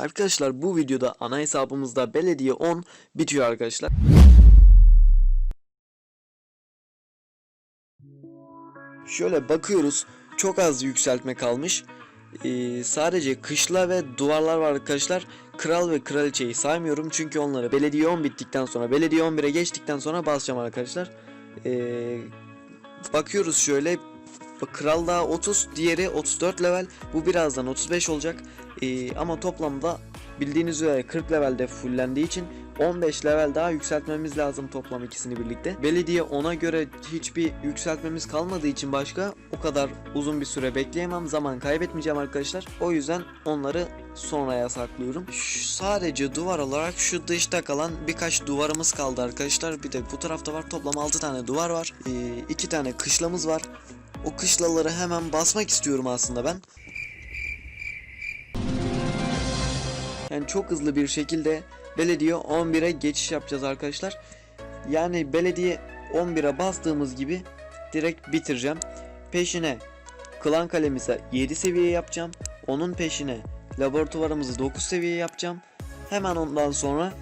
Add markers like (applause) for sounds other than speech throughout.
Arkadaşlar bu videoda ana hesabımızda belediye 10 bitiyor arkadaşlar. Şöyle bakıyoruz. Çok az yükseltme kalmış. Ee, sadece kışla ve duvarlar var arkadaşlar. Kral ve kraliçeyi saymıyorum çünkü onları belediye 10 bittikten sonra belediye 11'e geçtikten sonra basacağım arkadaşlar. Ee, bakıyoruz şöyle Bak, Kral daha 30, diğeri 34 level. Bu birazdan 35 olacak. Ee, ama toplamda bildiğiniz üzere 40 levelde fullendiği için 15 level daha yükseltmemiz lazım toplam ikisini birlikte. Belediye ona göre hiçbir yükseltmemiz kalmadığı için başka o kadar uzun bir süre bekleyemem. Zaman kaybetmeyeceğim arkadaşlar. O yüzden onları sonraya saklıyorum. Şu- sadece duvar olarak şu dışta kalan birkaç duvarımız kaldı arkadaşlar. Bir de bu tarafta var. Toplam 6 tane duvar var. 2 tane kışlamız var. O kışlaları hemen basmak istiyorum aslında ben. Yani çok hızlı bir şekilde belediye 11'e geçiş yapacağız arkadaşlar. Yani belediye 11'e bastığımız gibi direkt bitireceğim. Peşine klan kalemize 7 seviye yapacağım. Onun peşine laboratuvarımızı 9 seviye yapacağım. Hemen ondan sonra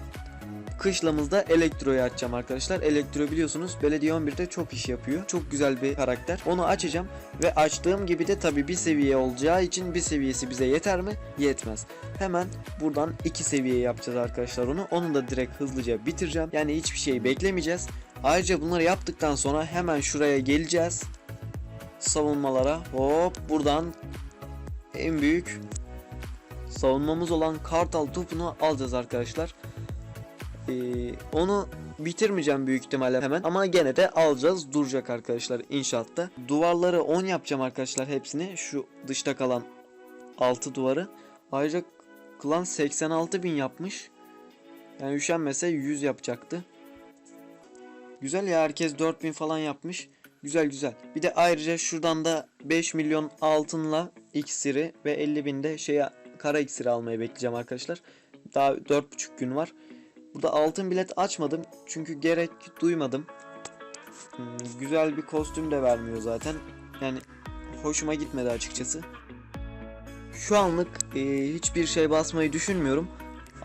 kışlamızda elektroyu açacağım arkadaşlar. Elektro biliyorsunuz belediye 11'de çok iş yapıyor. Çok güzel bir karakter. Onu açacağım ve açtığım gibi de tabi bir seviye olacağı için bir seviyesi bize yeter mi? Yetmez. Hemen buradan iki seviye yapacağız arkadaşlar onu. Onu da direkt hızlıca bitireceğim. Yani hiçbir şey beklemeyeceğiz. Ayrıca bunları yaptıktan sonra hemen şuraya geleceğiz. Savunmalara. Hop buradan en büyük savunmamız olan kartal topunu alacağız arkadaşlar. Ee, onu bitirmeyeceğim büyük ihtimalle hemen ama gene de alacağız duracak arkadaşlar inşaatta. Duvarları 10 yapacağım arkadaşlar hepsini şu dışta kalan 6 duvarı. Ayrıca klan 86 bin yapmış. Yani üşenmese 100 yapacaktı. Güzel ya herkes 4000 falan yapmış. Güzel güzel. Bir de ayrıca şuradan da 5 milyon altınla iksiri ve 50 binde şeye kara iksiri almayı bekleyeceğim arkadaşlar. Daha 4,5 gün var. Burada altın bilet açmadım çünkü gerek duymadım. Hmm, güzel bir kostüm de vermiyor zaten. Yani hoşuma gitmedi açıkçası. Şu anlık e, hiçbir şey basmayı düşünmüyorum.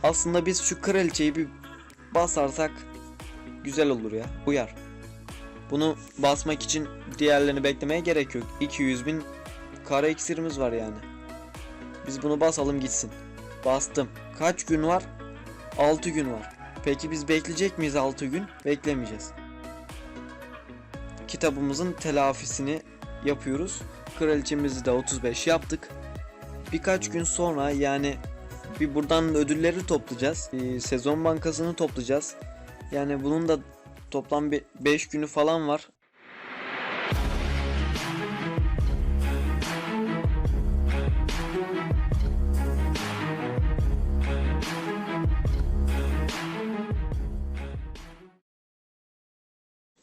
Aslında biz şu kraliçeyi bir basarsak güzel olur ya. Uyar. Bunu basmak için diğerlerini beklemeye gerek yok. 200 bin kara iksirimiz var yani. Biz bunu basalım gitsin. Bastım. Kaç gün var? 6 gün var. Peki biz bekleyecek miyiz 6 gün? Beklemeyeceğiz. Kitabımızın telafisini yapıyoruz. Kraliçemizi de 35 yaptık. Birkaç gün sonra yani bir buradan ödülleri toplayacağız. Ee, sezon bankasını toplayacağız. Yani bunun da toplam bir 5 günü falan var.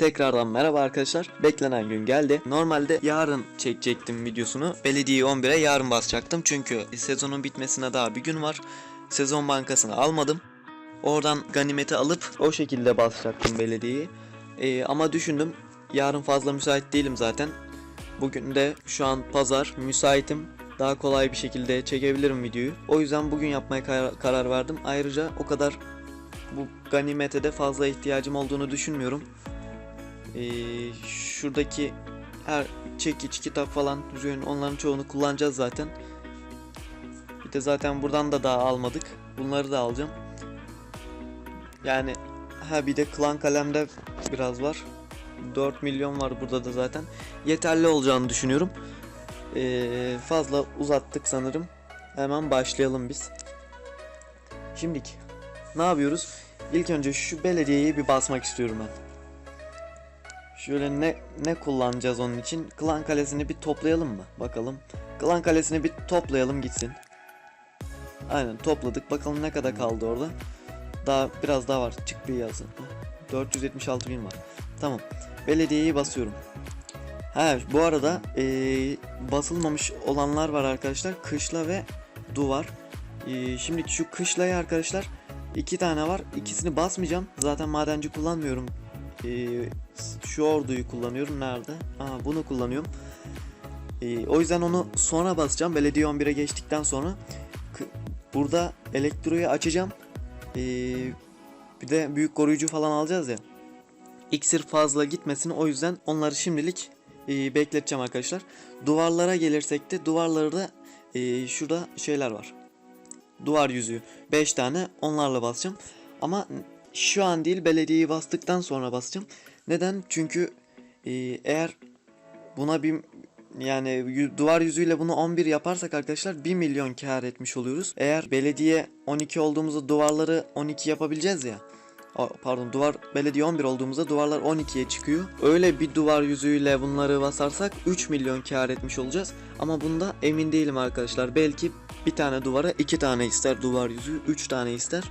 Tekrardan merhaba arkadaşlar. Beklenen gün geldi. Normalde yarın çekecektim videosunu. Belediye 11'e yarın basacaktım. Çünkü sezonun bitmesine daha bir gün var. Sezon bankasını almadım. Oradan ganimeti alıp o şekilde basacaktım belediyeyi. Ee, ama düşündüm yarın fazla müsait değilim zaten. Bugün de şu an pazar müsaitim. Daha kolay bir şekilde çekebilirim videoyu. O yüzden bugün yapmaya kar- karar verdim. Ayrıca o kadar bu ganimete de fazla ihtiyacım olduğunu düşünmüyorum. Ee, şuradaki her çekiç, kitap falan ürün onların çoğunu kullanacağız zaten. Bir de zaten buradan da daha almadık. Bunları da alacağım. Yani ha bir de klan kalemde biraz var. 4 milyon var burada da zaten. Yeterli olacağını düşünüyorum. Ee, fazla uzattık sanırım. Hemen başlayalım biz. Şimdiki ne yapıyoruz? İlk önce şu belediyeyi bir basmak istiyorum ben. Şöyle ne ne kullanacağız onun için? Klan kalesini bir toplayalım mı? Bakalım. Klan kalesini bir toplayalım gitsin. Aynen topladık. Bakalım ne kadar kaldı orada. Daha biraz daha var. Çık bir yazı. 476 bin var. Tamam. Belediyeyi basıyorum. Ha bu arada eee, basılmamış olanlar var arkadaşlar. Kışla ve duvar. Eee, şimdi şu kışlayı arkadaşlar iki tane var. İkisini basmayacağım. Zaten madenci kullanmıyorum. Eee, şu orduyu kullanıyorum. Nerede? Aa, bunu kullanıyorum. Eee, o yüzden onu sonra basacağım. Belediye 11'e geçtikten sonra Burada elektroyu açacağım. Ee, bir de büyük koruyucu falan alacağız ya. İksir fazla gitmesin o yüzden onları şimdilik e, bekleteceğim arkadaşlar. Duvarlara gelirsek de duvarları da e, şurada şeyler var. Duvar yüzüğü 5 tane onlarla basacağım. Ama şu an değil belediyeyi bastıktan sonra basacağım. Neden? Çünkü e, eğer buna bir yani duvar yüzüyle bunu 11 yaparsak arkadaşlar 1 milyon kar etmiş oluyoruz. Eğer belediye 12 olduğumuzda duvarları 12 yapabileceğiz ya. Pardon duvar belediye 11 olduğumuzda duvarlar 12'ye çıkıyor. Öyle bir duvar yüzüyle bunları basarsak 3 milyon kar etmiş olacağız. Ama bunda emin değilim arkadaşlar. Belki bir tane duvara 2 tane ister duvar yüzüğü 3 tane ister.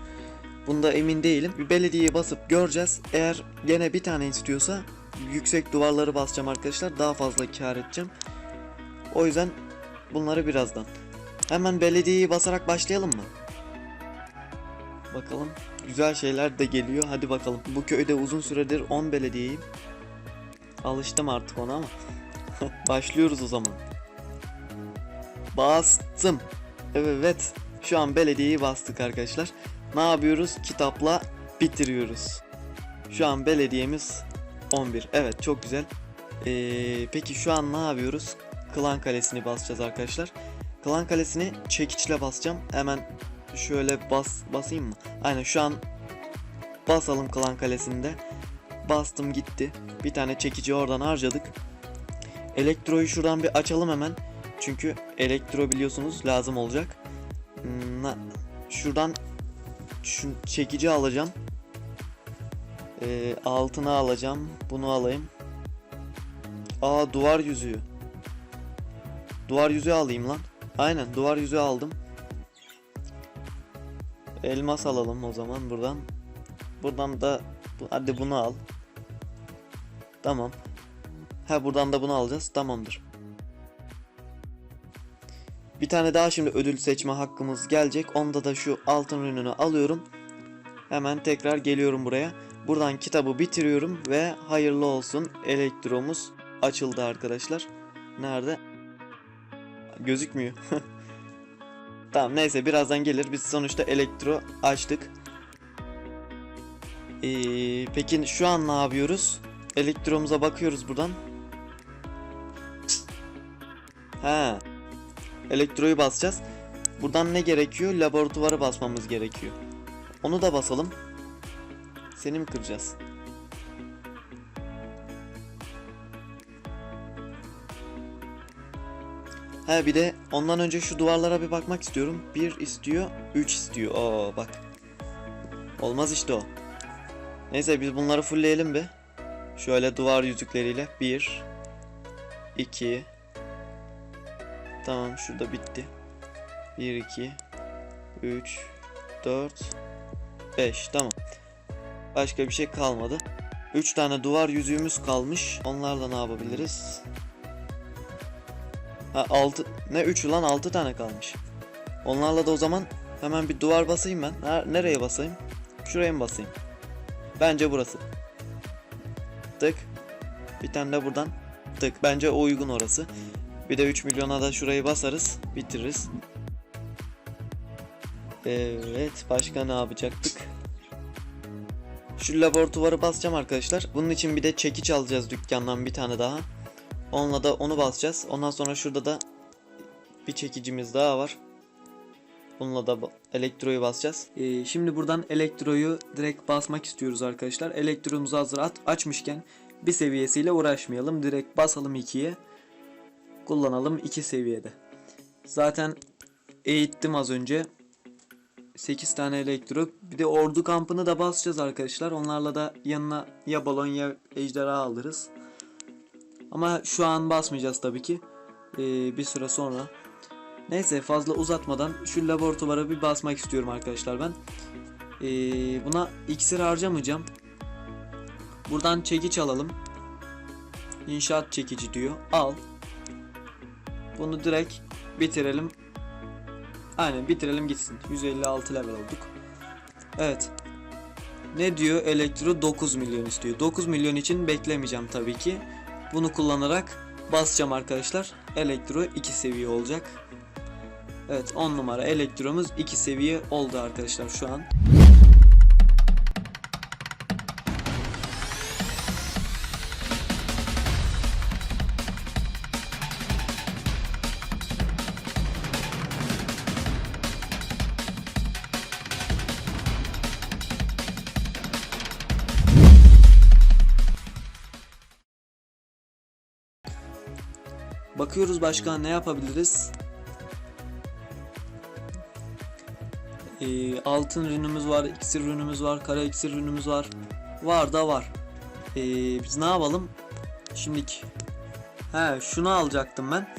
Bunda emin değilim. Bir belediyeye basıp göreceğiz. Eğer gene bir tane istiyorsa yüksek duvarları basacağım arkadaşlar. Daha fazla kar edeceğim. O yüzden bunları birazdan. Hemen belediyeyi basarak başlayalım mı? Bakalım. Güzel şeyler de geliyor. Hadi bakalım. Bu köyde uzun süredir 10 belediyeyim. Alıştım artık ona ama. (laughs) Başlıyoruz o zaman. Bastım. Evet. Şu an belediyeyi bastık arkadaşlar. Ne yapıyoruz? Kitapla bitiriyoruz. Şu an belediyemiz 11. Evet çok güzel. Ee, peki şu an ne yapıyoruz? Klan Kalesi'ni basacağız arkadaşlar. Klan Kalesi'ni çekiçle basacağım. Hemen şöyle bas basayım mı? Aynen şu an basalım Klan Kalesi'nde. Bastım gitti. Bir tane çekici oradan harcadık. Elektroyu şuradan bir açalım hemen. Çünkü elektro biliyorsunuz lazım olacak. Hmm, Şuradan şu çekici alacağım. Ee, altına alacağım. Bunu alayım. Aa duvar yüzüğü. Duvar yüzüğü alayım lan. Aynen duvar yüzüğü aldım. Elmas alalım o zaman buradan. Buradan da hadi bunu al. Tamam. Ha buradan da bunu alacağız. Tamamdır. Bir tane daha şimdi ödül seçme hakkımız gelecek. Onda da şu altın ürününü alıyorum. Hemen tekrar geliyorum buraya. Buradan kitabı bitiriyorum ve hayırlı olsun elektromuz açıldı arkadaşlar. Nerede? Gözükmüyor. (laughs) tamam neyse birazdan gelir. Biz sonuçta elektro açtık. Ee, peki şu an ne yapıyoruz? Elektromuza bakıyoruz buradan. Ha. Elektroyu basacağız. Buradan ne gerekiyor? Laboratuvarı basmamız gerekiyor. Onu da basalım. Seni mi kıracağız? Ha bir de ondan önce şu duvarlara bir bakmak istiyorum. 1 istiyor, 3 istiyor. Oo bak. Olmaz işte o. Neyse biz bunları fullleyelim bir. Şöyle duvar yüzükleriyle. 1 2 Tamam şurada bitti. 1 2 3 4 5 tamam. Başka bir şey kalmadı. 3 tane duvar yüzüğümüz kalmış. Onlarla ne yapabiliriz? Ha 6 ne 3 lan 6 tane kalmış. Onlarla da o zaman hemen bir duvar basayım ben. Nereye basayım? Şuraya mı basayım? Bence burası. Tık. Bir tane de buradan. Tık. Bence o uygun orası. Bir de 3 milyona da şurayı basarız. Bitiririz. Evet. Başka ne yapacaktık? Şu laboratuvarı basacağım arkadaşlar. Bunun için bir de çekiç alacağız dükkandan bir tane daha. Onunla da onu basacağız. Ondan sonra şurada da bir çekicimiz daha var. Bununla da elektroyu basacağız. Ee, şimdi buradan elektroyu direkt basmak istiyoruz arkadaşlar. Elektromuzu hazır at açmışken bir seviyesiyle uğraşmayalım. Direkt basalım 2'ye. Kullanalım 2 seviyede. Zaten eğittim az önce. 8 tane elektro. Bir de ordu kampını da basacağız arkadaşlar. Onlarla da yanına ya balon ya ejderha alırız. Ama şu an basmayacağız tabii ki. Ee, bir süre sonra. Neyse fazla uzatmadan şu laboratuvara bir basmak istiyorum arkadaşlar ben. Ee, buna iksir harcamayacağım. Buradan çekiç alalım. İnşaat çekici diyor. Al. Bunu direkt bitirelim. Aynen bitirelim gitsin. 156 level olduk. Evet. Ne diyor? Elektro 9 milyon istiyor. 9 milyon için beklemeyeceğim tabii ki. Bunu kullanarak basacağım arkadaşlar. Elektro 2 seviye olacak. Evet 10 numara elektromuz 2 seviye oldu arkadaşlar şu an. Bakıyoruz başka ne yapabiliriz? Ee, altın ürünümüz var, iksir ürünümüz var, kara iksir ürünümüz var. Var da var. Ee, biz ne yapalım? Şimdiki. He şunu alacaktım ben.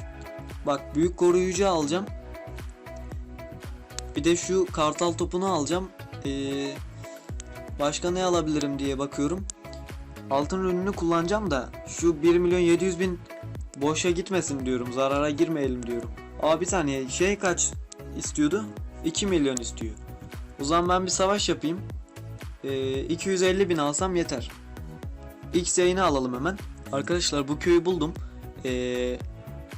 Bak büyük koruyucu alacağım. Bir de şu kartal topunu alacağım. Ee, başka ne alabilirim diye bakıyorum. Altın ürününü kullanacağım da şu 1 milyon 700 bin boşa gitmesin diyorum. Zarara girmeyelim diyorum. Aa bir saniye şey kaç istiyordu? 2 milyon istiyor. O zaman ben bir savaş yapayım. Ee, 250 bin alsam yeter. X yayını alalım hemen. Arkadaşlar bu köyü buldum. Ee,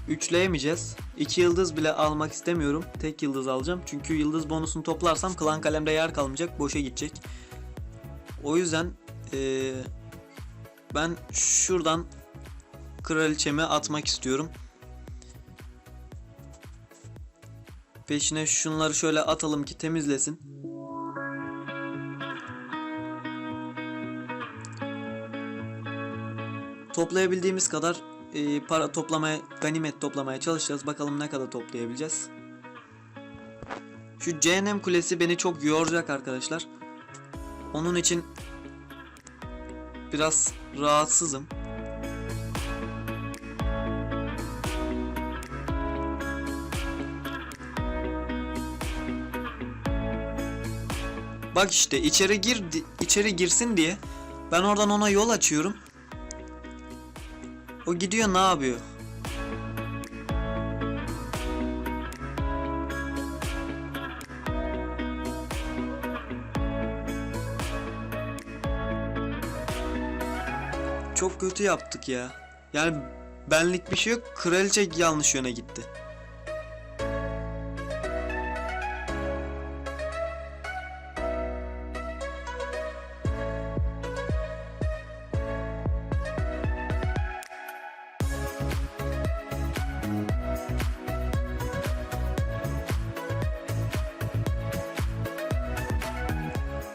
üçleyemeyeceğiz. 2 yıldız bile almak istemiyorum. Tek yıldız alacağım. Çünkü yıldız bonusunu toplarsam klan kalemde yer kalmayacak. Boşa gidecek. O yüzden ee, ben şuradan kraliçemi atmak istiyorum. Peşine şunları şöyle atalım ki temizlesin. Toplayabildiğimiz kadar e, para toplamaya, ganimet toplamaya çalışacağız. Bakalım ne kadar toplayabileceğiz. Şu cehennem kulesi beni çok yoracak arkadaşlar. Onun için biraz rahatsızım. Bak işte içeri gir içeri girsin diye ben oradan ona yol açıyorum. O gidiyor ne yapıyor? Çok kötü yaptık ya. Yani benlik bir şey yok. Kraliçe yanlış yöne gitti.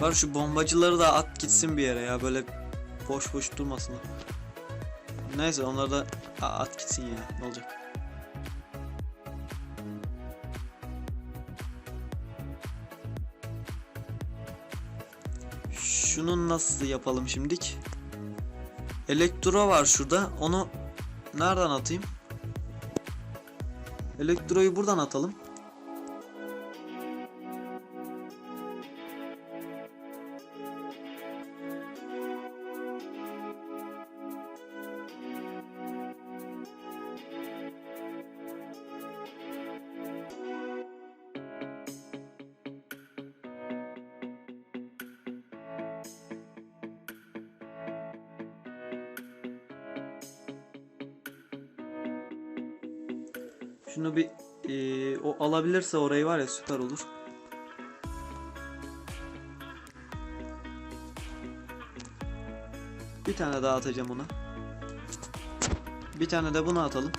Var şu bombacıları da at gitsin bir yere ya böyle boş boş durmasınlar. Neyse onları da at gitsin ya ne olacak. Şunu nasıl yapalım şimdik? Elektro var şurada. Onu nereden atayım? Elektroyu buradan atalım. Şunu bir eee, o alabilirse orayı var ya süper olur. Bir tane daha atacağım ona. Bir tane de bunu atalım.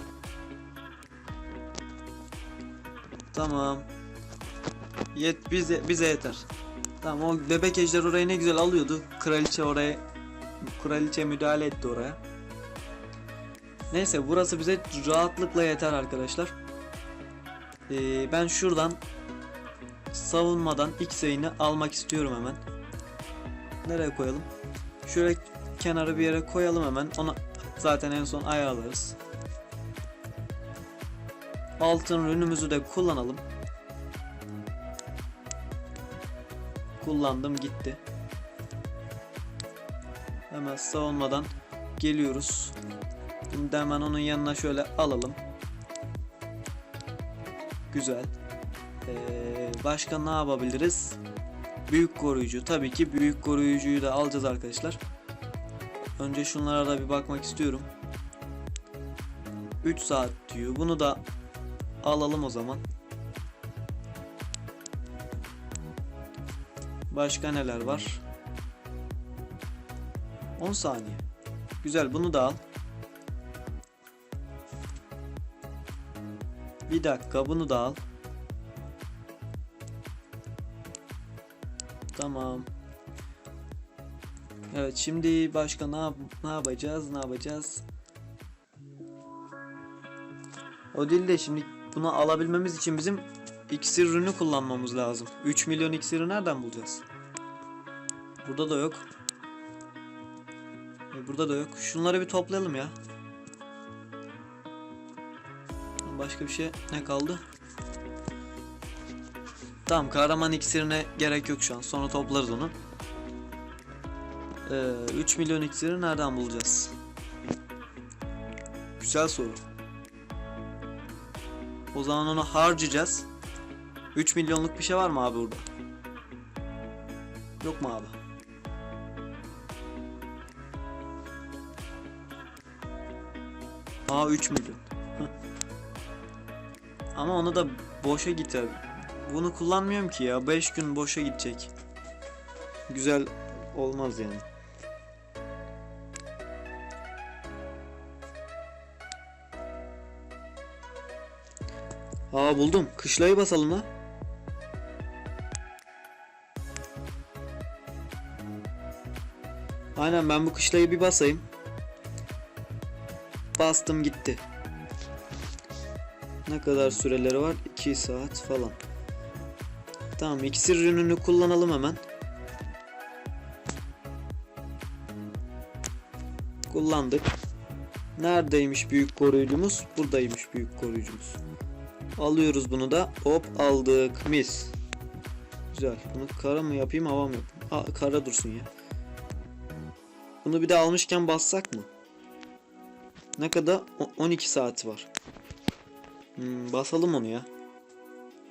Tamam. Yet bize bize yeter. Tamam o bebek ejder orayı ne güzel alıyordu. Kraliçe oraya kraliçe müdahale etti oraya. Neyse burası bize rahatlıkla yeter arkadaşlar. Ee, ben şuradan savunmadan X yayını almak istiyorum hemen. Nereye koyalım? Şöyle kenara bir yere koyalım hemen. Onu zaten en son ayarlarız. Altın ürünümüzü de kullanalım. Kullandım gitti. Hemen savunmadan geliyoruz. Bunu hemen onun yanına şöyle alalım. Güzel. Ee, başka ne yapabiliriz? Büyük koruyucu. Tabii ki büyük koruyucuyu da alacağız arkadaşlar. Önce şunlara da bir bakmak istiyorum. 3 saat diyor. Bunu da alalım o zaman. Başka neler var? 10 saniye. Güzel bunu da al. Bir dakika bunu da al. Tamam. Evet şimdi başka ne, yap- ne yapacağız ne yapacağız? O değil de şimdi bunu alabilmemiz için bizim iksir ürünü kullanmamız lazım. 3 milyon iksiri nereden bulacağız? Burada da yok. E, burada da yok. Şunları bir toplayalım ya. Başka bir şey ne kaldı? Tamam kahraman iksirine gerek yok şu an. Sonra toplarız onu. Ee, 3 milyon iksiri nereden bulacağız? Güzel soru. O zaman onu harcayacağız. 3 milyonluk bir şey var mı abi burada? Yok mu abi? Aa 3 milyon. Ama onu da boşa gider. Bunu kullanmıyorum ki ya. 5 gün boşa gidecek. Güzel olmaz yani. Aa buldum. Kışlayı basalım la. Aynen ben bu kışlayı bir basayım. Bastım gitti. Ne kadar süreleri var? 2 saat falan. Tamam iksir ürününü kullanalım hemen. Kullandık. Neredeymiş büyük koruyucumuz? Buradaymış büyük koruyucumuz. Alıyoruz bunu da. Hop aldık. Mis. Güzel. Bunu kara mı yapayım hava mı yapayım? Aa, kara dursun ya. Bunu bir de almışken bassak mı? Ne kadar? O- 12 saati var. Hmm, basalım onu ya.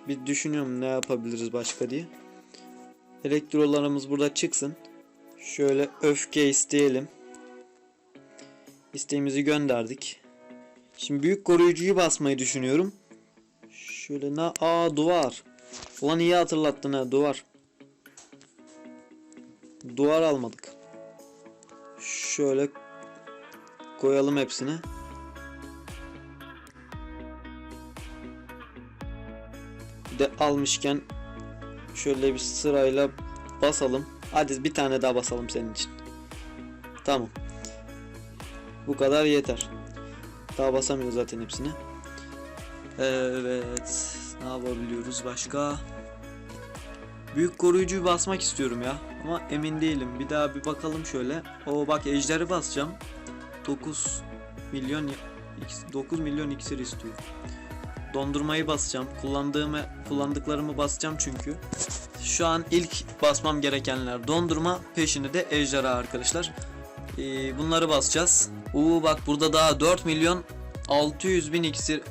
Bir düşünüyorum ne yapabiliriz başka diye. Elektrolarımız burada çıksın. Şöyle öfke isteyelim. İsteğimizi gönderdik. Şimdi büyük koruyucuyu basmayı düşünüyorum. Şöyle ne? Aa duvar. Ulan iyi hatırlattın ha duvar. Duvar almadık. Şöyle koyalım hepsini. De almışken şöyle bir sırayla basalım. Hadi bir tane daha basalım senin için. Tamam. Bu kadar yeter. Daha basamıyor zaten hepsini. Evet. Ne yapabiliyoruz başka? Büyük koruyucuyu basmak istiyorum ya. Ama emin değilim. Bir daha bir bakalım şöyle. O bak ejderi basacağım. 9 milyon ya- iks- 9 milyon iksir istiyor. Dondurmayı basacağım. Kullandığım kullandıklarımı basacağım çünkü. Şu an ilk basmam gerekenler dondurma, peşinde de ejderha arkadaşlar. Ee, bunları basacağız. Uuu bak burada daha 4 milyon 600 bin iksir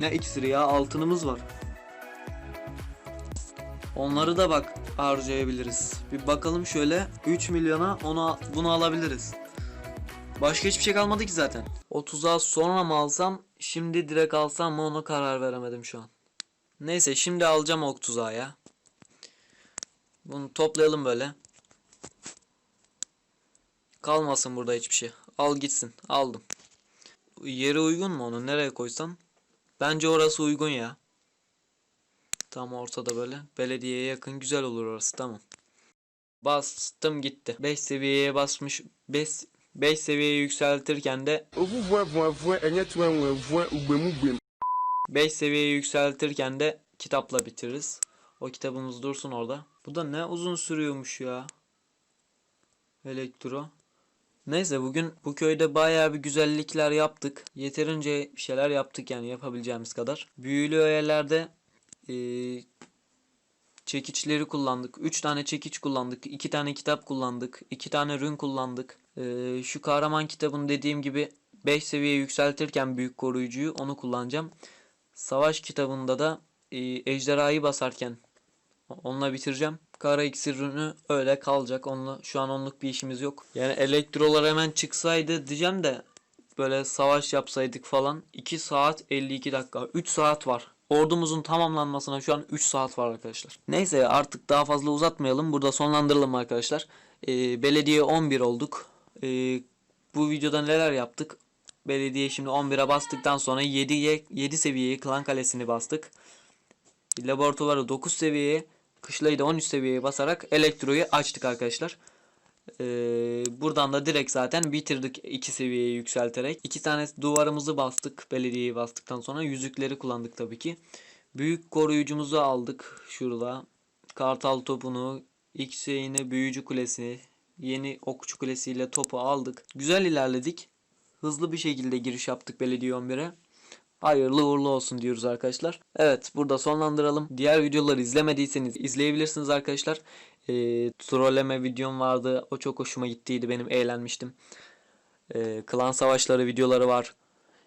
ne iksiri ya altınımız var. Onları da bak harcayabiliriz. Bir bakalım şöyle 3 milyona onu bunu alabiliriz. Başka hiçbir şey kalmadı ki zaten. 30'a sonra mı alsam şimdi direkt alsam mı ona karar veremedim şu an. Neyse şimdi alacağım o tuzağı ya. Bunu toplayalım böyle. Kalmasın burada hiçbir şey. Al gitsin. Aldım. Yeri uygun mu onu? Nereye koysam? Bence orası uygun ya. Tam ortada böyle. Belediyeye yakın güzel olur orası. Tamam. Bastım gitti. 5 seviyeye basmış. 5 5 seviyeyi yükseltirken de Ovuvoɛ voavoɛ ɛnyɛ tiwɛ ŋwɛ voɛ ugbemugbe. 5 seviyeyi yükseltirken de kitapla bitiririz. O kitabımız dursun orada. Bu da ne uzun sürüyormuş ya. Elektro. Neyse bugün bu köyde bayağı bir güzellikler yaptık. Yeterince bir şeyler yaptık yani yapabileceğimiz kadar. Büyülü öğelerde eee, çekiçleri kullandık. 3 tane çekiç kullandık. 2 tane kitap kullandık. 2 tane rün kullandık. Eee, şu kahraman kitabını dediğim gibi 5 seviye yükseltirken büyük koruyucuyu onu kullanacağım. Savaş kitabında da eee, ejderhayı basarken onunla bitireceğim. Kara iksirini öyle kalacak. Onunla şu an onluk bir işimiz yok. Yani elektrolar hemen çıksaydı diyeceğim de böyle savaş yapsaydık falan 2 saat 52 dakika 3 saat var Ordumuzun tamamlanmasına şu an 3 saat var arkadaşlar. Neyse artık daha fazla uzatmayalım. Burada sonlandıralım arkadaşlar. Ee, belediye 11 olduk. Ee, bu videoda neler yaptık? Belediye şimdi 11'e bastıktan sonra 7'ye 7 seviyeye klan kalesini bastık. Laboratuvarı 9 seviyeye, kışlayı da 13 seviyeye basarak elektroyu açtık arkadaşlar. Ee, buradan da direkt zaten bitirdik 2 seviyeye yükselterek. 2 tane duvarımızı bastık belediyeyi bastıktan sonra yüzükleri kullandık tabii ki. Büyük koruyucumuzu aldık şurada. Kartal topunu, X yayını, büyücü kulesi, yeni okçu kulesiyle topu aldık. Güzel ilerledik. Hızlı bir şekilde giriş yaptık belediye 11'e. Hayırlı uğurlu olsun diyoruz arkadaşlar. Evet burada sonlandıralım. Diğer videoları izlemediyseniz izleyebilirsiniz arkadaşlar. Ee, trolleme videom vardı. O çok hoşuma gittiydi. Benim eğlenmiştim. Ee, klan savaşları videoları var.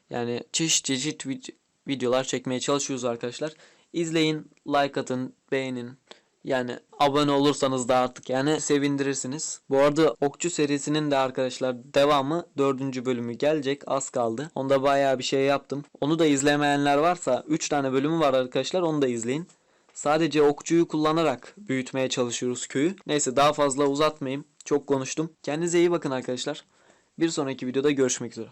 Yani çeşit çeşit vid- videolar çekmeye çalışıyoruz arkadaşlar. İzleyin, like atın, beğenin. Yani abone olursanız da artık yani sevindirirsiniz. Bu arada Okçu serisinin de arkadaşlar devamı 4. bölümü gelecek. Az kaldı. Onda bayağı bir şey yaptım. Onu da izlemeyenler varsa 3 tane bölümü var arkadaşlar. Onu da izleyin. Sadece okçuyu kullanarak büyütmeye çalışıyoruz köyü. Neyse daha fazla uzatmayayım. Çok konuştum. Kendinize iyi bakın arkadaşlar. Bir sonraki videoda görüşmek üzere.